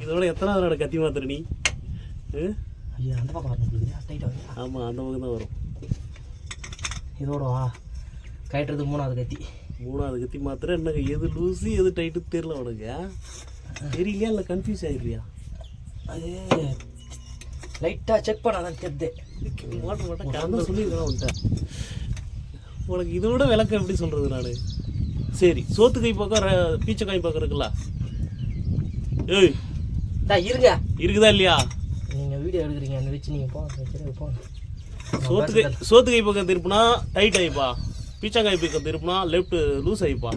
இதோட எத்தனாவது நாடு கத்தி மாத்திர நீ? அந்த பக்கம் வரணும் டைட்டாக வருது ஆமா அந்த பக்கம் தான் வரும். இதோட கட்டுறது மூணாவது கத்தி. மூணாவது கத்தி மாத்திர என்ன எது லூஸு எது டைட்டு தெரியல உனக்கு? தெரியலையா இல்லை கன்ஃபியூஸ் ஆயிடுறியா அது லைட்டாக செக் பண்ணாதான் தெரியுது. மாட்ட மாட்டேன் கலந்து சொல்லியிருக்கேன் உன்ட்ட உனக்கு இதோட விளக்கம் எப்படி சொல்கிறது நான்? சரி சோத்து கை பக்கம் பீச்சை கை பக்கம் இருக்குல்ல? ஏய் இருங்க. இருக்குதா இல்லையா? நீங்கள் வீடியோ எடுக்கிறீங்க அந்த வச்சு நீங்கள் போங்க சரி போங்க. சோத்து கை சோத்து கை பக்கம் திருப்பினா டைட் ஆயிப்பா. பீச்சங்காய் பக்கம் திருப்பினா லெஃப்ட் லூஸ் ஆயிப்பா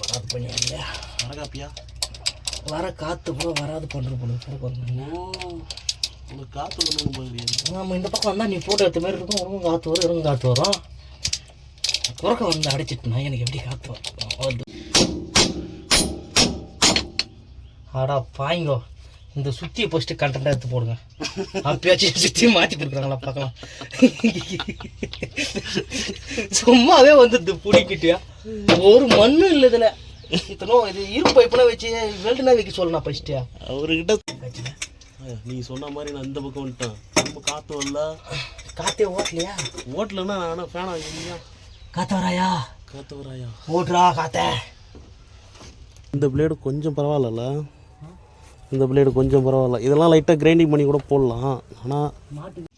வராது பண்ணியாங்க வரகாப்பியா வர காற்று கூட வராது பண்ணுற ஓ உனக்கு காற்று ஒன்றும் போகிறீங்க நம்ம இந்த பக்கம் வந்தால் நீ போட்டோ எடுத்த மாதிரி இருக்கும். உனக்கும் காற்று வரும் இறங்கும் காற்று வரும். குறக்க வந்து அடிச்சிட்டுனா எனக்கு எப்படி காற்று வரும்? ஆடா பாய்ங்கோ. இந்த சுத்தியை ஃபஸ்ட்டு கண்டென்ட்டாக எடுத்து போடுங்க. அப்பயாச்சும் சுத்தியை மாற்றி கொடுக்குறாங்களா பார்க்கலாம். சும்மாவே வந்து பிடிக்கிட்டியா? ஒரு மண்ணும் இல்லை இதில். இத்தனோ இது இரும்பு பைப்பெல்லாம் வச்சு வெல்டுனா வைக்க சொல்லணும் ஃபஸ்ட்டு அவர்கிட்ட நீ சொன்ன மாதிரி நான் இந்த பக்கம் வந்துட்டேன். ரொம்ப காற்று வரல. காற்றே ஓட்டலையா? ஓட்டலன்னா நான் ஃபேன் ஆகியா காற்று வராயா? காற்று வராயா? ஓட்டுறா காத்த. இந்த பிளேடு கொஞ்சம் பரவாயில்லல. இந்த பிளேடு கொஞ்சம் பரவாயில்ல. இதெல்லாம் லைட்டாக கிரைண்டிங் பண்ணி கூட போடலாம். ஆனால் மாட்டு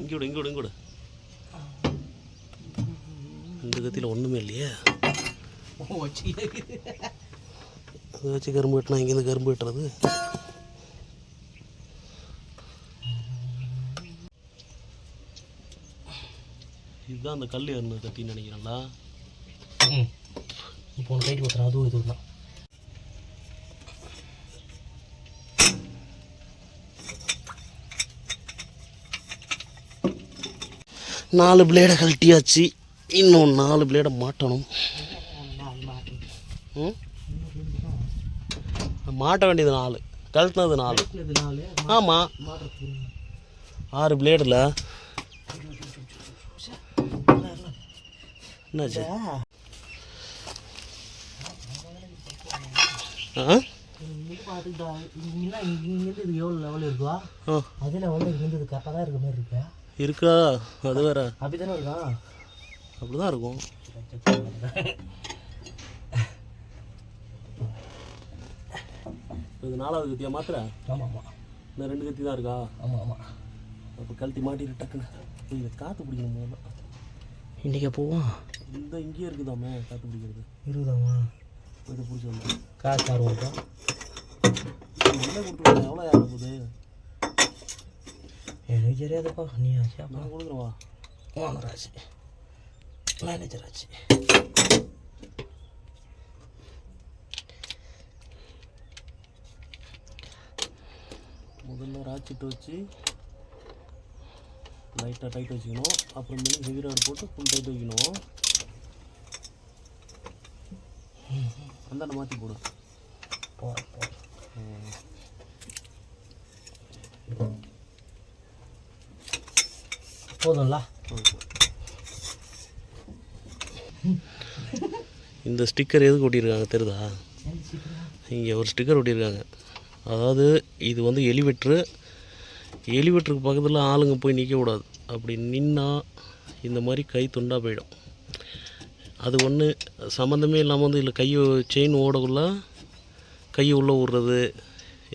இங்கே விடு இங்கே விடு இங்கே விடு. இந்த கத்தியில் ஒன்றுமே இல்லையே? அதை வச்சு கரும்பு வெட்டினா இங்கேருந்து கரும்பு வெட்டுறது? இதுதான் அந்த கல் ஏறின கத்தின்னு நினைக்கிறேன்ல இப்போ கைட்டு கொடுத்துறேன் அதுவும் இது தான் நாலு பிளேடை கழட்டியாச்சு. இன்னும் நாலு பிளேடை மாட்டணும்? மாட்ட வேண்டியது நாலு. கழட்டினது நாலு. ஆமாம் ஆறு பிளேடில் என்னாச்சு? ஆ? இருக்கா? அது வேற. அப்படி தானே இருக்கா? அப்படி தான் இருக்கும். இது நாலாவது கத்தியா மாத்திர? ஆமாம் ஆமாம் இந்த ரெண்டு கத்தி தான் இருக்கா? ஆமாம் ஆமாம் அப்போ கழட்டி மாட்டிட்டு டக்குன்னு. இதை காற்று பிடிக்கணும் முதல்ல. இன்றைக்கி போவோம் இந்த இங்கேயே இருக்குதாமே காற்று பிடிக்கிறது. இருபதாமா இதை பிடிச்சி வந்து. காசு ஆறு இருக்கா என்ன கொடுத்துருவாங்க எவ்வளோ யாரும் போகுது எனக்கு தெரியாதுப்பா நீ ஆச்சா நான் கொடுக்குறவா ஆச்சு மேனேஜர் ஆச்சு. முதல்ல ராச்சிட்டு வச்சு லைட்டாக டைட் வச்சுக்கணும். அப்புறமேலு ஹெவி ராட் போட்டு ஃபுல் டைட் வைக்கணும். அந்தாண்ட மாற்றி போடு. போகிறேன் போகிறேன் போதும்ல? இந்த ஸ்டிக்கர் எதுக்கு ஒட்டியிருக்காங்க தெரியுதா? இங்கே ஒரு ஸ்டிக்கர் ஒட்டியிருக்காங்க. அதாவது இது வந்து எலிவேட்ரு. எலிவேட்டருக்கு பக்கத்தில் ஆளுங்க போய் நிற்கக்கூடாது அப்படி நின்னா இந்த மாதிரி கை துண்டாக போயிடும். அது ஒன்று சம்மந்தமே இல்லாமல் வந்து இல்லை கையை செயின் ஓடக்குள்ள கையை உள்ளே விட்றது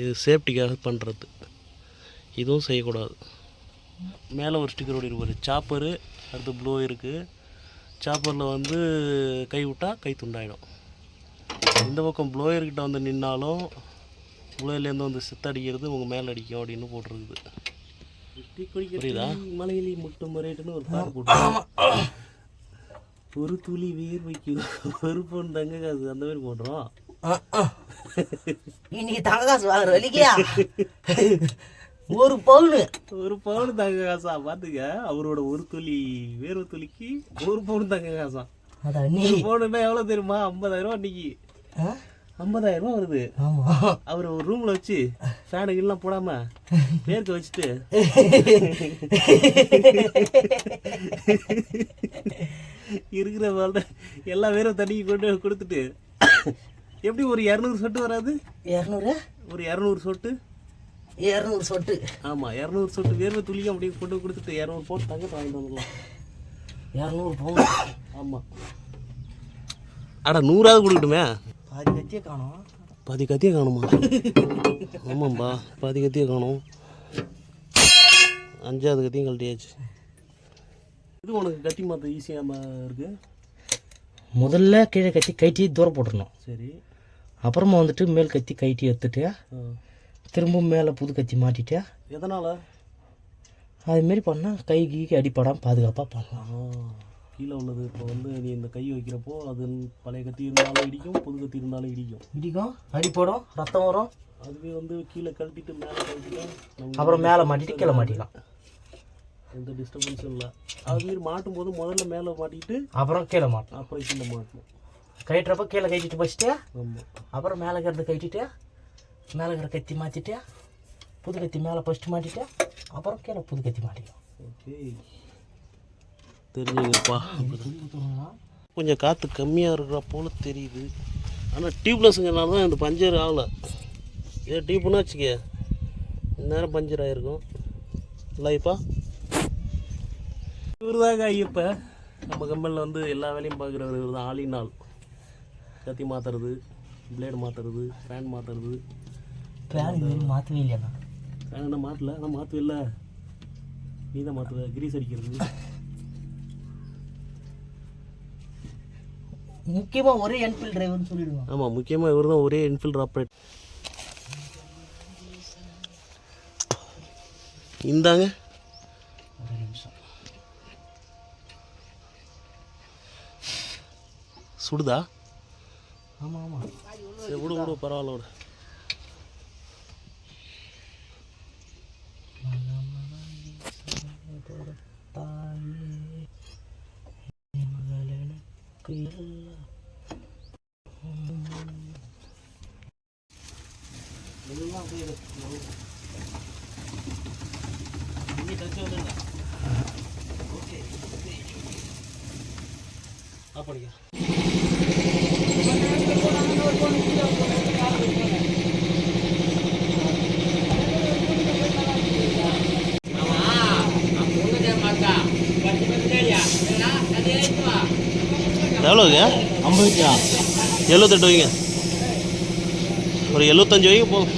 இது சேஃப்டிக்காக பண்ணுறது இதுவும் செய்யக்கூடாது. மேலே ஒரு ஸ்டிக்கர் ஓடி இருப்பார் சாப்பரு அடுத்து ப்ளூ இருக்குது சாப்பரில் வந்து கை விட்டால் கை துண்டாயிடும். இந்த பக்கம் ப்ளோயர்கிட்ட வந்து நின்னாலும் ப்ளோயர்லேருந்து வந்து சித்தடிக்கிறது உங்கள் மேலே அடிக்கும் அப்படின்னு போட்டிருக்குது. புரியுதா? மலையிலி முட்டு மறைட்டுன்னு ஒரு பாட்டு போட்டு ஒரு துளி வேர்வைக்கு ஒரு பொண்ணு தங்க காசு அந்த மாதிரி போடுறோம். இன்னைக்கு தங்க காசு வாங்குற வலிக்கையா ஒரு பவுனு. ஒரு பவுன் தங்க காசா பார்த்துக்க அவரோட ஒரு துளி வேர்வை துளிக்கு ஒரு பவுன் தங்க காசா. அதான் ஒரு பவுனுன்னா எவ்வளோ தெரியுமா? ஐம்பதாயிரம் ரூபா இன்னைக்கு ஆ? ஐம்பதாயிரம் ரூபா வருது. ஆமா. அவர் ஒரு ரூம்ல வச்சு ஃபேனு கீழலாம் போடாம வேர்க்க வச்சுட்டு. இருக்கிற எல்லா பேரும் தண்ணி கொண்டு கொடுத்துட்டு. எப்படி ஒரு இரநூறு சொட்டு வராது? இரநூறு? ஒரு இரநூறு சொட்டு. இரநூறு சொட்டு. ஆமாம் இரநூறு சொட்டு வேர்வை துளியும் அப்படியே கொண்டு கொடுத்துட்டு இரநூறு போட்டு தங்கத்தை வாங்கிட்டு வந்துடலாம். இரநூறு பவுன். ஆமாம் அட நூறாவது கொடுக்கட்டுமே? பாதி கத்தியே காணும். பாதி கத்தியை காணுமா? ஆமாம்பா பாதி கத்தியை காணும். அஞ்சாவது கத்தியும் கழட்டியாச்சு. இது உனக்கு கத்தி மாற்ற ஈஸியாக இருக்கு? முதல்ல கீழே கத்தி கைட்டி தூரம் போட்டுடணும். சரி. அப்புறமா வந்துட்டு மேல் கத்தி கைட்டி எடுத்துட்டு ஆ. திரும்ப மேலே புது கத்தி மாட்டிட்டு. எதனால்? அதுமாரி பண்ணால் கை கீக்கு அடிப்படாமல் பாதுகாப்பாக பண்ணலாம். கீழே உள்ளது. இப்போ வந்து நீ இந்த கை வைக்கிறப்போ அது பழைய கத்தி இருந்தாலும் இடிக்கும் புது கத்தி இருந்தாலும் இடிக்கும். இடிக்கும் அடிப்படும் ரத்தம் வரும். அதுவே வந்து கீழே கழட்டிட்டு மேலே கழட்டிட்டு அப்புறம் மேலே மாட்டிட்டு கீழே மாட்டிக்கலாம். எந்த டிஸ்டர்பன்ஸும் இல்லை. அது மாரி மாட்டும் போது முதல்ல மேலே மாட்டிட்டு அப்புறம் கீழே மாட்டணும். அப்புறம் கீழே மாட்டணும். கயிட்டுறப்ப கீழே கட்டிட்டு வச்சுட்டு ஆமாம் அப்புறம் மேலே இருக்கிறது கட்டிட்டு மேலே இருக்கிற கத்தி மாற்றிட்டு புது கத்தி மேலே ஃபஸ்ட்டு மாட்டிட்டு அப்புறம் கீழே புது கத்தி மாட்டிக்கலாம் ஓகே. தெரிஞ்சுங்கப்பா கொஞ்சம் காற்று கம்மியாக இருக்கிற போல தெரியுது. ஆனால் டியூப்லெஸ்ங்கிறனால தான் இந்த பஞ்சர் ஆகலை. இதே டியூப்னு வச்சுக்க இந்நேரம் பஞ்சர் ஆகிருக்கும் இல்லைப்பா இவர் தாங்க ஐயப்ப. நம்ம கம்பெனியில் வந்து எல்லா வேலையும் பார்க்குறவர் இவர் தான் ஆளின் ஆள் கத்தி மாற்றுறது பிளேடு மாற்றுறது ஃபேன் மாற்றுறது ஃபேன் இது மாற்றவே இல்லையாண்ணா ஃபேன் என்ன மாற்றல ஆனால் மாற்றவே இல்லை. நீ தான் மாற்றுவ கிரீஸ் அடிக்கிறது. முக்கியமாக ஒரே என்ஃபீல்ட் டிரைவர்னு சொல்லிடுவாங்க. ஆமாம் முக்கியமாக இவர் தான் ஒரே இன்ஃபீல்ட் ஆப்ரேட் இந்தாங்க. ஒரு நிமிஷம். சுடுதா? ஆமாம் ஆமாம் சரி விடு விடு பரவாயில்ல விடு. அப்படியா எவ்வளோங்க ஐம்பது எழுபத்தெட்டு வைங்க. ஒரு எழுபத்தஞ்சு வைங்க போதும்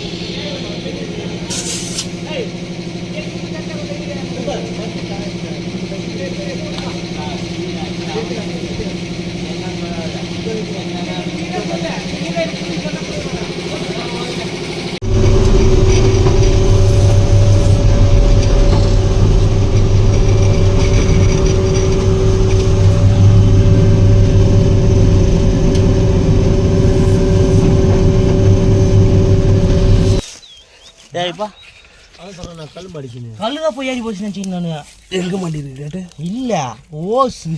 கல் மடிக்கணும் கல்லுதா போய் ஏறி போச்சு நினச்சிங்க நான் எங்கே மாட்டிருக்கு இல்லை ஓசு.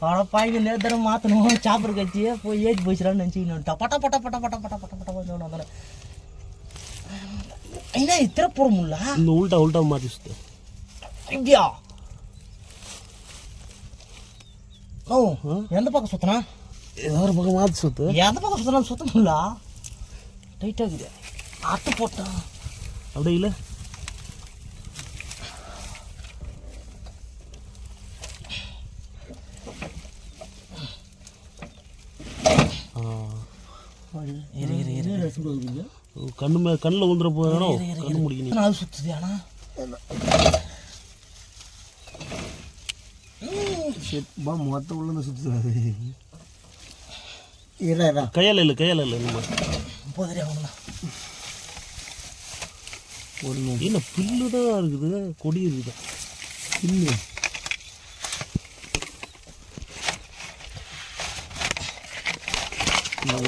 பட பாய்ங்க நேரத்தரம் மாற்றணும் சாப்பர் கட்சியே போய் ஏறி போச்சுடான்னு நினச்சிக்கிட்டு பட்ட பட்ட பட்ட பட்ட பட்ட பட்ட பட்ட பட்ட பட்ட என்ன இத்திர போட முடியல இந்த உல்ட்டா உல்ட்டா மாற்றி சுத்து. ஐயா ஓ எந்த பக்கம் சுத்தனா? ஏதோ ஒரு பக்கம் மாற்றி சுத்து. எந்த பக்கம் சுத்தனா சுத்த முடியல டைட்டாக இருக்குது. அட்டு போட்டான் அப்படி இல்லை இரு இரு இரு கண்ணு மே கண்ணில் ஊந்துற போதானோ கண்ணு முடிக்கணும். அது சுத்துது ஆனா? மொத்த உள்ள சுற்றுறாரு இல்லை கையால் இல்லை கையால் இல்லை நம்ம போதுரே அவனுதான் என்ன புல்லு தான் இருக்குது கொடி இருக்குது. இல்லை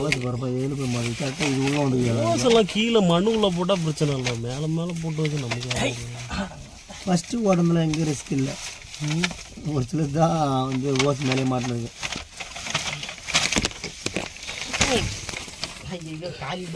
ஓசு பரப்பா ஏழு போய் மாதிரி. கரெக்டாக இது உள்ள வந்து ஓஸ் எல்லாம் கீழே மண்ணு உள்ள போட்டால் பிரச்சனை இல்லை. மேலே மேலே போட்டு வச்சு நமக்கு. ஃபஸ்ட்டு உடம்புல எங்கேயும் ரிஸ்க் இல்லை. ஒரு சிலர் தான் வந்து ஓஸ் மேலே மாட்டினது. ஐயோ காலி.